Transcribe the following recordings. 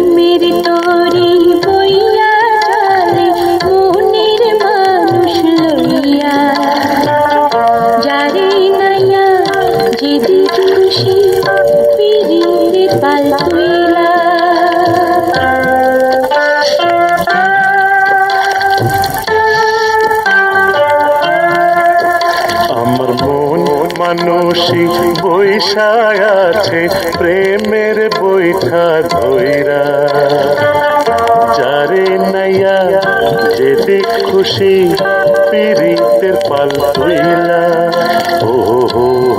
প্রেমের তরি বইয়া চলে মনের মানুষ লইয়া। যারে নাইয়া যেদি খুশি পিড়ির পাল তুইলা বৈশায় আছে প্রেমের বৈঠা ধৈরা। যারে নাইয়া যেতে খুশি পিরিতের পাল তুইলা। ও হো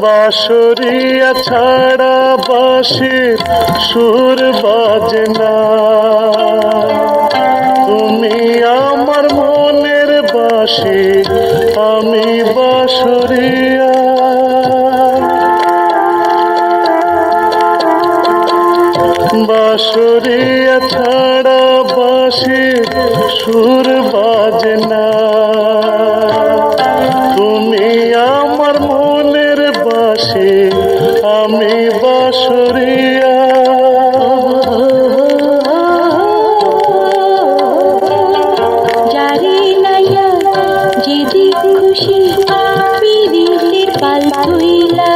বাঁশরিয়া ছাড়া বাঁশির সুর বাজে না। তুমি আমার মনের বাঁশি আমি বাঁশরিয়া। বাঁশরিয়া বাসরিয়া যারে নাইয়া যেদিক খুশি পিরিতের পাল তুইলা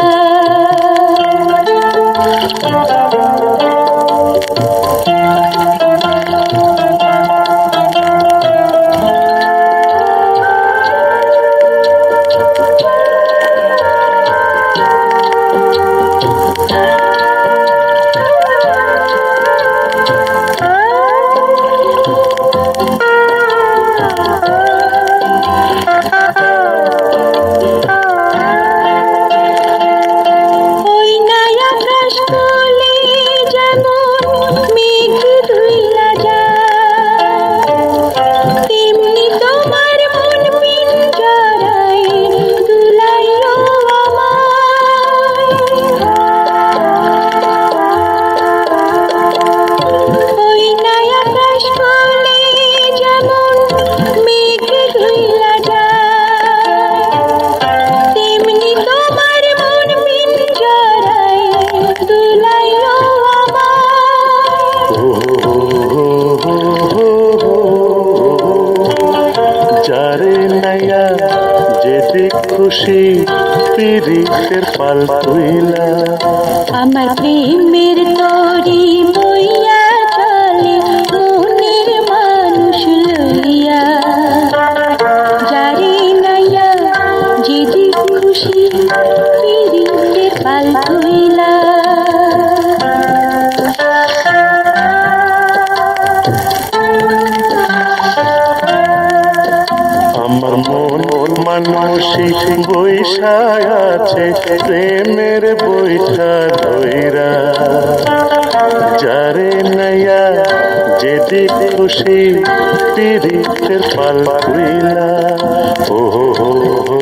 যারে নাইয়া যেতে খুশি পিরিতের পাল তুইলা। আমার প্রেমের মানসিক বৈশা আছে, প্রেমের বৈঠা ধৈরা যারে নয়া যেদিক খুশি পীড়িতের পাল তুইলা ও হো হো হো